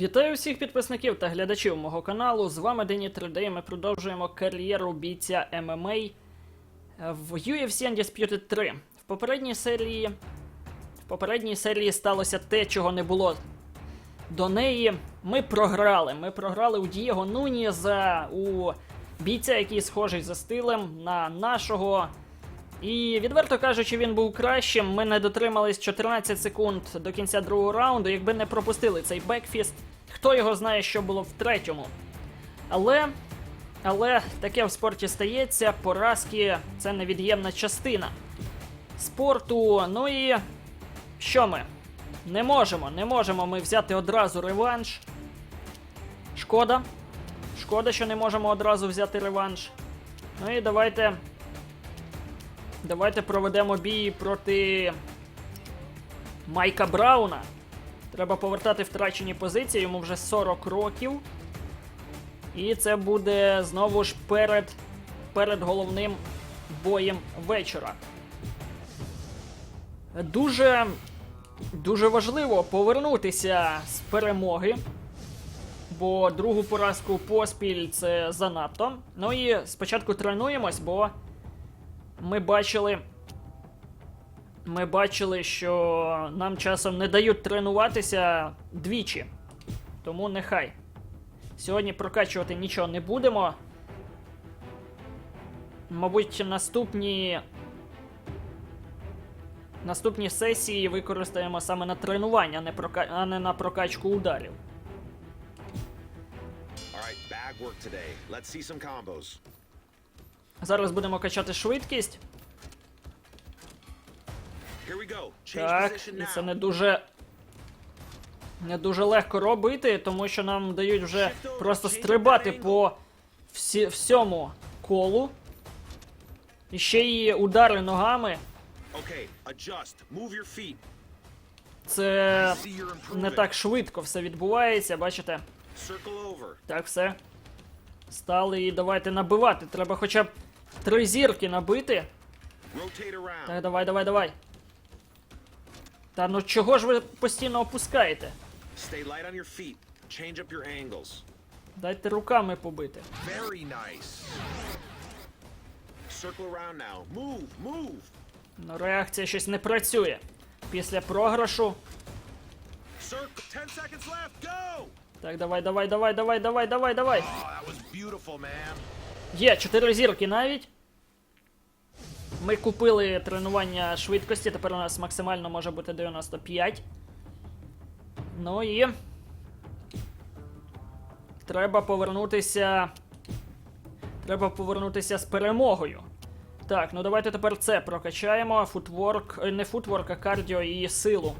Вітаю всіх підписників та глядачів мого каналу. З вами Дені 3D. і Ми продовжуємо кар'єру бійця MMA в UFC Undisputed 3. В попередній серії. В попередній серії сталося те, чого не було до неї. Ми програли. Ми програли у Дієго Нуніза, у бійця, який схожий за стилем на нашого. І відверто кажучи, він був кращим. Ми не дотримались 14 секунд до кінця другого раунду. Якби не пропустили цей бекфіст, хто його знає, що було в третьому. Але. Але таке в спорті стається, поразки це невід'ємна частина спорту. Ну і що ми? Не можемо, не можемо ми взяти одразу реванш. Шкода. Шкода, що не можемо одразу взяти реванш. Ну і давайте. Давайте проведемо бій проти Майка Брауна. Треба повертати втрачені позиції, йому вже 40 років. І це буде знову ж перед, перед головним боєм вечора. Дуже, дуже важливо повернутися з перемоги. Бо другу поразку поспіль це занадто. Ну і спочатку тренуємось, бо ми бачили. Ми бачили, що нам часом не дають тренуватися двічі. Тому нехай. Сьогодні прокачувати нічого не будемо. Мабуть, наступні. Наступні сесії використаємо саме на тренування, а не, прока... а не на прокачку ударів. All right, bag work today. Let's see some combos. Зараз будемо качати швидкість. Так, і це не дуже. Не дуже легко робити, тому що нам дають вже просто стрибати по всі, всьому колу. І ще й удари ногами. Це не так швидко все відбувається, бачите? Так, все. Стали і давайте набивати. Треба хоча б три зірки набити. Так, давай, давай, давай. Та ну чого ж ви постійно опускаєте? Дайте руками побити. Circle around now. Move, move. Ну, реакція щось не працює. Після програшу. Circle. 10 seconds left. Go. Так, давай, давай, давай, давай, давай, давай, давай. Є, чотири зірки навіть. Ми купили тренування швидкості, тепер у нас максимально може бути 95. Ну і. Треба повернутися. Треба повернутися з перемогою. Так, ну давайте тепер це прокачаємо. Футворк. е, Не футворк, а кардіо і силу.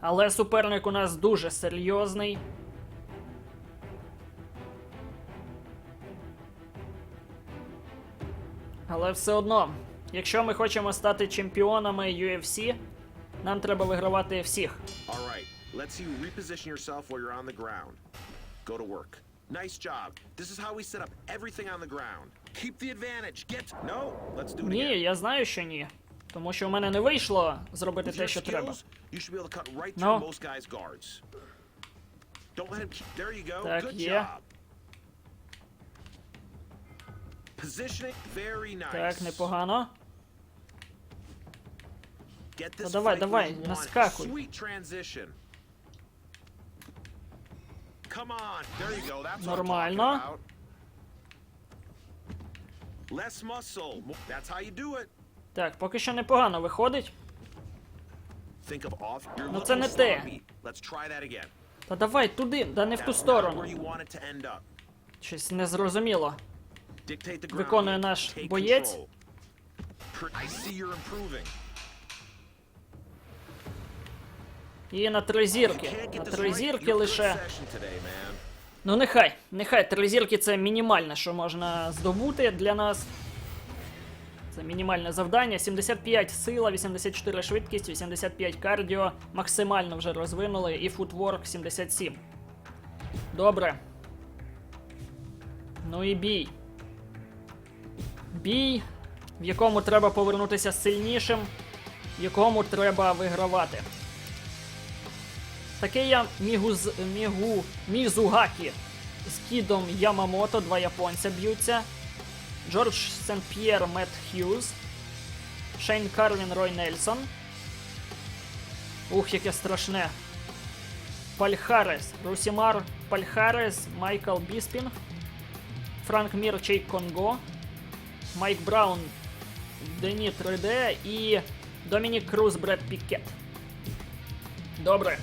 Але суперник у нас дуже серйозний. Але все одно, якщо ми хочемо стати чемпіонами UFC, нам треба вигравати всіх. All right, let's see you reposition yourself while you're on the ground. Go to work. Nice job. This is how we set up everything on the ground. Keep the advantage. Get. No, let's do it again. Ні, я знаю, що ні. Тому що в мене не вийшло зробити те, що треба. go. Так, є. Так, непогано. This давай, давай, наскакуй. Нормально. Less muscle. That's how you do it. Так, поки що непогано виходить. Ну, це не те. Та давай туди, да не в ту сторону. Щось незрозуміло. Виконує наш боєць. І на три зірки. На три зірки лише. Ну нехай, нехай три зірки це мінімальне, що можна здобути для нас. Це мінімальне завдання. 75 сила, 84 швидкість, 85 кардіо. Максимально вже розвинули. І футворк 77. Добре. Ну і бій. Бій, в якому треба повернутися сильнішим, в якому треба вигравати. Такея Мігуз, Мігу, Мізугакі з кідом Ямамото, два японця б'ються. Джордж Сент-П'єр, Мет Х'юз. Шейн Карвін, Рой Нельсон. Ух, яке страшне. Пальхарес, Русімар Пальхарес, Майкл Біспін. Франк Мір, Чейк Конго. Майк Браун, Дені 3D і Домінік Круз, Бред Пікет. Добре.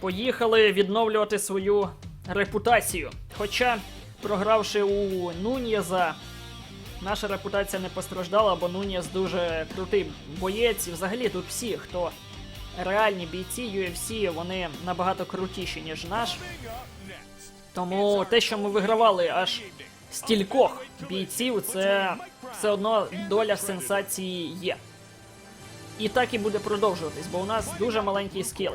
Поїхали відновлювати свою репутацію. Хоча, програвши у Нуньєза, наша репутація не постраждала, бо Нуньєз дуже крутий боєць. І взагалі тут всі, хто реальні бійці UFC, вони набагато крутіші, ніж наш. Тому те, що ми вигравали аж стількох бійців, це все одно доля сенсації є. І так і буде продовжуватись, бо у нас дуже маленький скіл.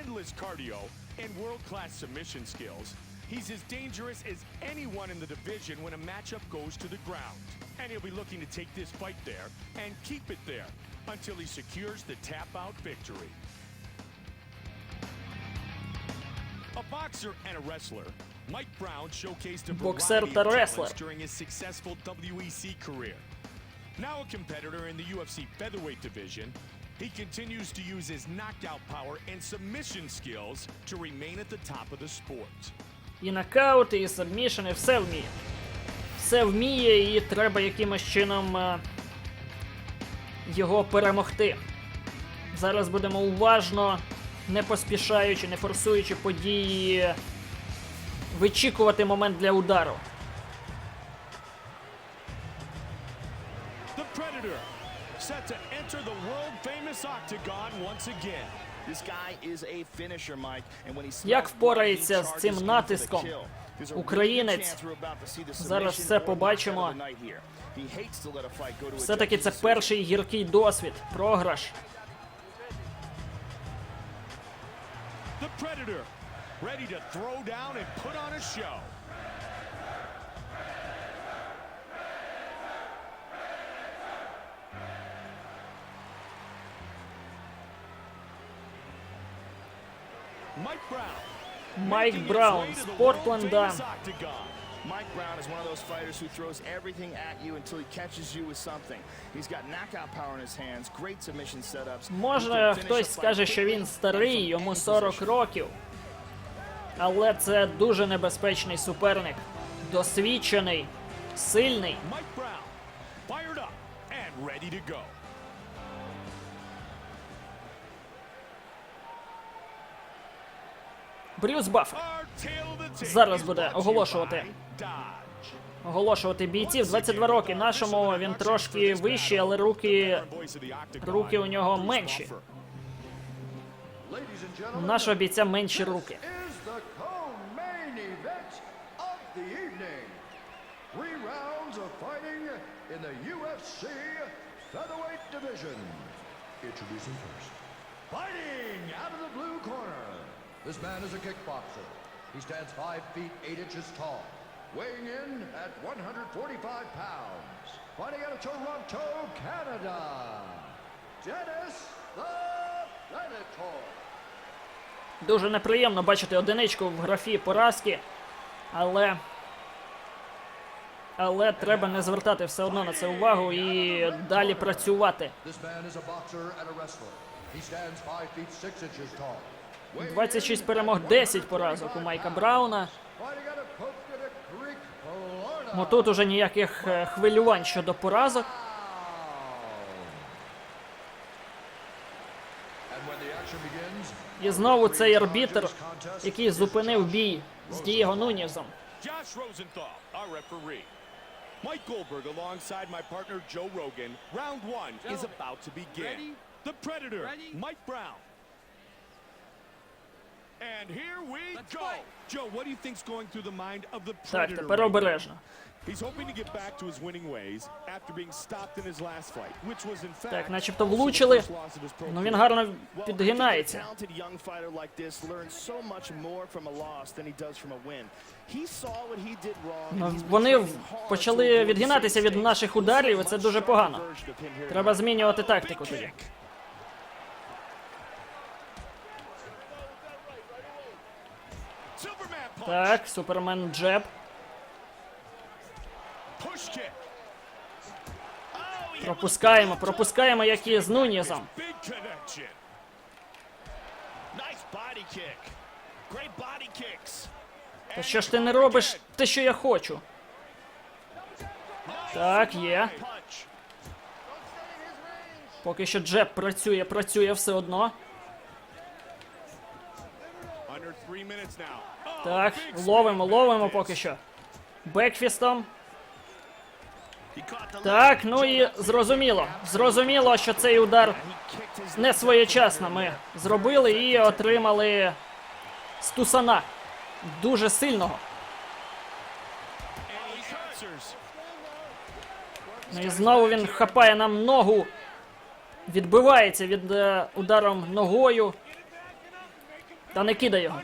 endless cardio and world-class submission skills. He's as dangerous as anyone in the division when a matchup goes to the ground. And he'll be looking to take this fight there and keep it there until he secures the tap-out victory. A boxer and a wrestler, Mike Brown showcased a Boxer of wrestler. during his successful WEC career. Now a competitor in the UFC featherweight division, he continues to use his knockout power and submission skills to remain at the top of the sport. І нокаути, і сабмішени, все вміє. Все вміє, і треба якимось чином е, його перемогти. Зараз будемо уважно, не поспішаючи, не форсуючи події, вичікувати момент для удару. Set to enter the world-famous octagon once again. This guy is a finisher, Mike, and when he Як впорається з цим натиском українець? Зараз все побачимо. upset of the night here. He hates to let a fight go to a Все-таки judge's це перший гіркий досвід, програш. The Predator, ready to throw down and put on a show. Майк Браун з Портленда. Mike Brown is one of those fighters who throws everything at you until he catches you with something. He's got knockout power in his hands, great submission setups. Може, хтось скаже, що він старий, йому 40 років. Але це дуже небезпечний суперник. Досвідчений, сильний. Mike Brown, fired up and ready to go. Брюс Баффер. Зараз буде оголошувати. Оголошувати бійців 22 роки. Нашому він трошки вищий, але руки, руки у нього менші. У нашого бійця менші руки. Introducing first. Fighting out of the blue corner. This man is a kickboxer. He stands 5 feet 8 inches tall, weighing in at 145 pounds. Fighting out of Toronto, Canada. Dennis the Predator. Дуже неприємно бачити одиничку в графі поразки, але. Але треба не звертати все одно на це увагу і далі працювати. This man is a boxer and a wrestler. He stands 5 feet 6 inches tall. Weighing 26 in перемог, at 10 поразок у Майка Брауна. Ну тут уже ніяких е, хвилювань щодо поразок. І знову цей арбітр, який зупинив бій з Дієго referee. Mike Goldberg alongside my partner Joe Rogan. Round one is about to begin. The Predator, Mike Brown. And here we go. Joe, what do you think's going through the mind of the Так, тепер обережно. He's hoping to get back to his winning ways after being stopped in his last fight, which was in fact Так, начебто влучили. Ну він гарно підгинається. Ну, вони почали відгинатися від наших ударів, і це дуже погано. Треба змінювати тактику тоді. Так, Супермен джеб. Пропускаємо, пропускаємо, як і з Нунізом. Та що ж ти не робиш те, що я хочу? Так, є. Поки що джеб працює, працює все одно. Under three minutes now. Так, ловимо, ловимо поки що. Бекфістом. Так, ну і зрозуміло. Зрозуміло, що цей удар не своєчасно ми зробили і отримали стусана. Дуже сильного. Ну і знову він хапає нам ногу. Відбивається від е, ударом ногою. Та не кидає його.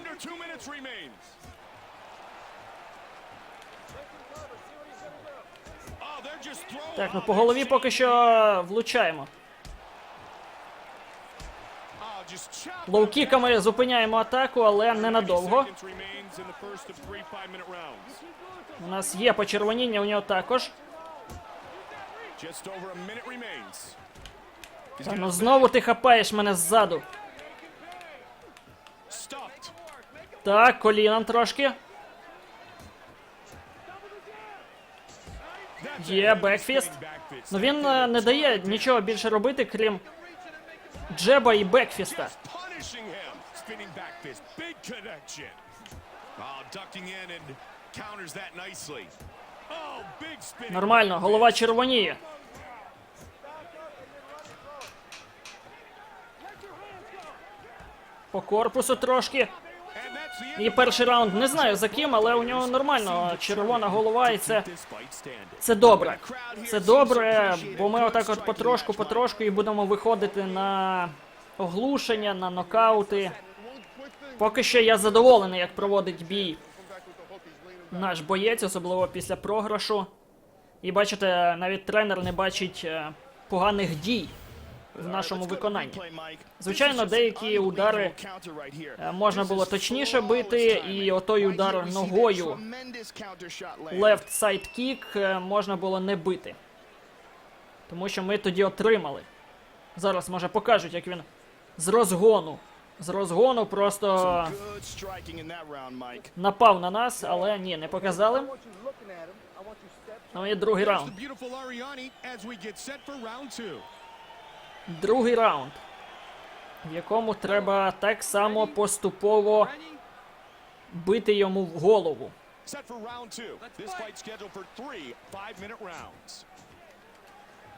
Так, ну по голові поки що влучаємо. Лоукіками зупиняємо атаку, але ненадовго. У нас є почервоніння у нього також. Та ну знову ти хапаєш мене ззаду. Так, коліном трошки. Є бекфіст. Ну він е, не дає нічого більше робити, крім джеба і бекфіста. Oh. Oh. Нормально, голова червоніє. По корпусу трошки. And that's the end І перший раунд не знаю за ким, але у нього нормально червона голова, і це, це добре. Це добре, бо ми отак от потрошку, потрошку і будемо виходити на оглушення, на нокаути. Поки що я задоволений, як проводить бій наш боєць, особливо після програшу. І бачите, навіть тренер не бачить е, поганих дій в нашому виконанні. Звичайно, деякі удари Е, Можна було точніше бити, і отой удар ногою left side kick е, можна було не бити. Тому що ми тоді отримали. Зараз, може, покажуть, як він з розгону. З розгону просто напав на нас, але ні, не показали. Ну і другий раунд. Другий раунд, в якому треба так само поступово бити йому в голову.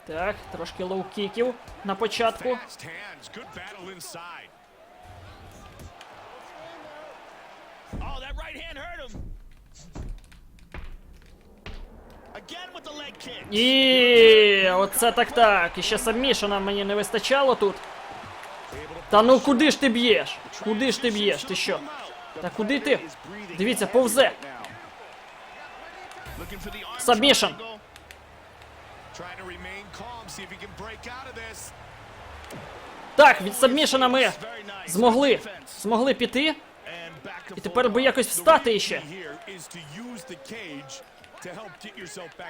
Так, трошки лоу-кіків на початку. Fast hands. Good battle inside. Oh, that right hand hurt him. Again with the leg kick. І оце так так. І ще сабмішена мені не вистачало тут. Та ну куди ж ти б'єш? Куди ж ти б'єш? Ти що? Та куди ти? Дивіться, повзе. This. Так, від сабмішена ми змогли. Змогли піти. І тепер би якось встати іще.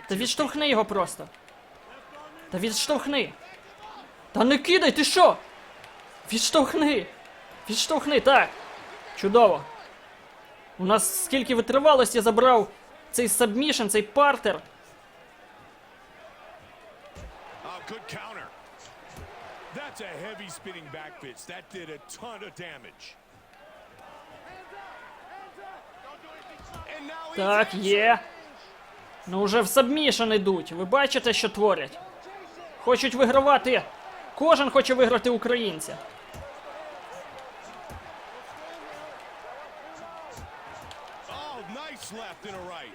Та відштовхни його просто. Та відштовхни. Та не кидай, ти що? Відштовхни. Відштовхни, так. Чудово. У нас скільки витривалості забрав цей сабмішн, цей партер. Oh, good counter. That's a heavy spinning back fist. That did a ton of damage. And now he's Так, є. Ну вже в сабмішн ідуть. Ви бачите, що творять? Хочуть вигравати. Кожен хоче виграти українця. Nice left and a right.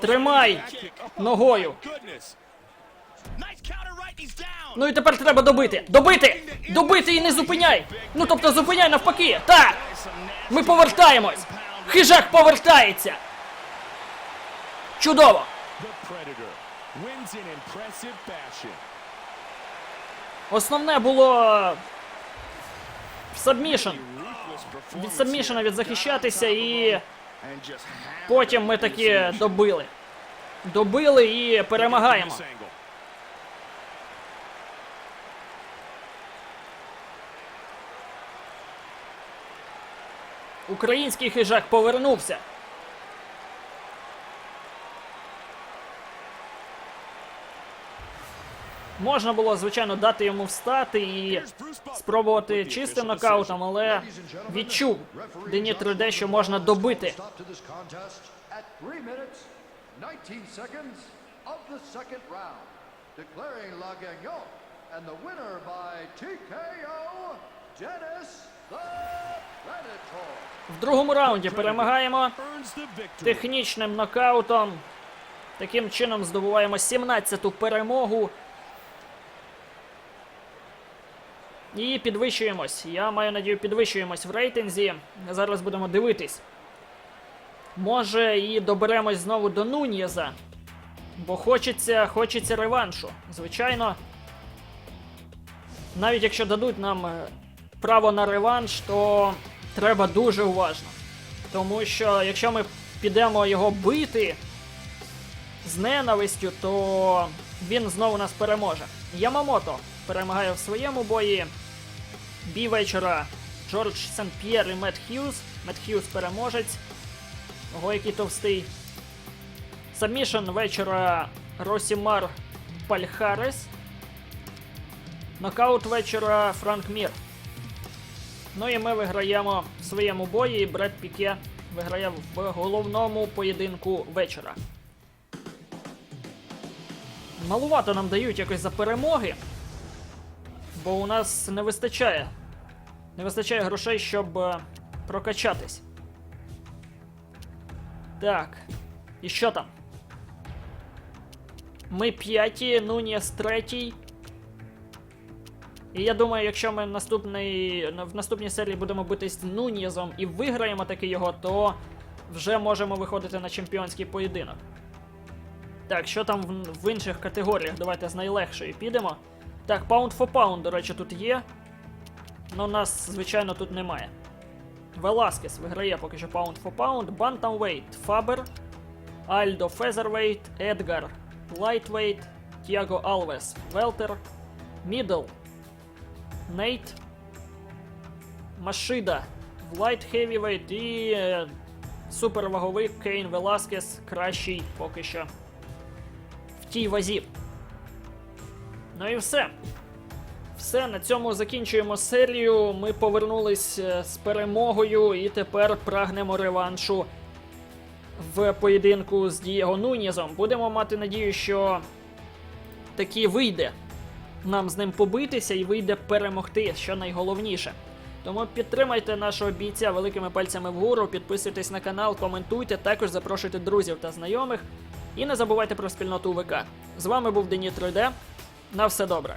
Тримай Back kick. Oh, ногою. Ну і тепер треба добити. Добити! Добити і не зупиняй! Ну тобто зупиняй навпаки! Так! Ми повертаємось! Хижак повертається! Чудово! Основне було. Сабмішн. Від Сабмішена відзахищатися і потім ми таки добили. Добили і перемагаємо. Український хижак повернувся. Можна було, звичайно, дати йому встати і спробувати чистим нокаутом, але відчув Дені 3D, що можна добити. Stop to this contest at 3 minutes, 19 seconds of the second round. Declaring La Gagnon and the winner by TKO, Dennis the Predator. В другому раунді перемагаємо технічним нокаутом. Таким чином здобуваємо 17-ту перемогу. І підвищуємось. Я маю надію, підвищуємось в рейтинзі. Зараз будемо дивитись. Може і доберемось знову до Нуньєза. Бо хочеться, хочеться реваншу. Звичайно. Навіть якщо дадуть нам е, право на реванш, то треба дуже уважно. Тому що якщо ми підемо його бити з ненавистю, то він знову нас переможе. Ямамото перемагає в своєму бої. Бій вечора Джордж Сен-П'єр і Мет Х'юз. Мет Х'юз переможець. Ого, який товстий. Сабмішн вечора Росімар Пальхарес. Нокаут вечора Франк Мір. Ну і ми виграємо в своєму бої, Бред Піке виграє в головному поєдинку вечора. Малувато нам дають якось за перемоги, бо у нас не вистачає. Не вистачає грошей, щоб е, прокачатись. Так. І що там? Ми п'яті, Нуніс третій. І я думаю, якщо ми наступний, в наступній серії будемо битись з Нуньєзом і виграємо таки його, то вже можемо виходити на чемпіонський поєдинок. Так, що там в, в інших категоріях? Давайте з найлегшої підемо. Так, Pound for Pound, до речі, тут є. Ну, нас, звичайно, тут немає. Веласкес виграє поки що Pound for Pound. Bantamweight Фабер. Альдо Фезервейт, Едгар Лайтвейт, Тіаго Алвес Велтер, Мідл Нейт, Машида в Light Heavyweight і е, суперваговик Кейн Веласкес кращий поки що в тій вазі. Ну і все. Все, на цьому закінчуємо серію. Ми повернулись е, з перемогою і тепер прагнемо реваншу в поєдинку з Дієго Нунєзом. Будемо мати надію, що таки вийде нам з ним побитися і вийде перемогти, що найголовніше. Тому підтримайте нашого бійця великими пальцями вгору, підписуйтесь на канал, коментуйте, також запрошуйте друзів та знайомих. І не забувайте про спільноту ВК. З вами був Дені 3D. На все добре.